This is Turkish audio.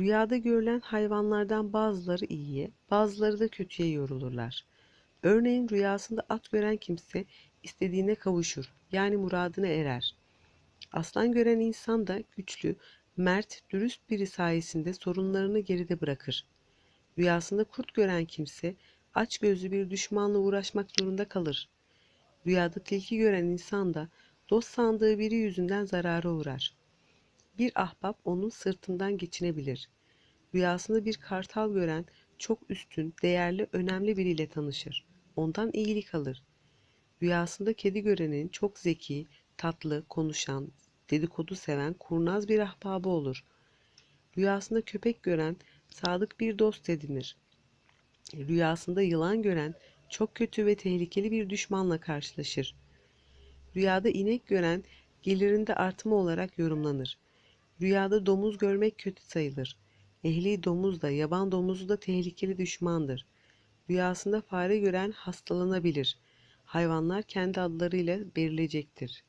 Rüyada görülen hayvanlardan bazıları iyiye, bazıları da kötüye yorulurlar. Örneğin rüyasında at gören kimse istediğine kavuşur, yani muradına erer. Aslan gören insan da güçlü, mert, dürüst biri sayesinde sorunlarını geride bırakır. Rüyasında kurt gören kimse açgözlü bir düşmanla uğraşmak zorunda kalır. Rüyada tilki gören insan da dost sandığı biri yüzünden zarara uğrar. Bir ahbap onun sırtından geçinebilir. Rüyasında bir kartal gören çok üstün, değerli, önemli biriyle tanışır. Ondan iyilik alır. Rüyasında kedi görenin çok zeki, tatlı, konuşan, dedikodu seven, kurnaz bir ahbabı olur. Rüyasında köpek gören sadık bir dost edinir. Rüyasında yılan gören çok kötü ve tehlikeli bir düşmanla karşılaşır. Rüyada inek gören gelirinde artma olarak yorumlanır. Rüyada domuz görmek kötü sayılır. Ehli domuz da yaban domuzu da tehlikeli düşmandır. Rüyasında fare gören hastalanabilir. Hayvanlar kendi adlarıyla verilecektir.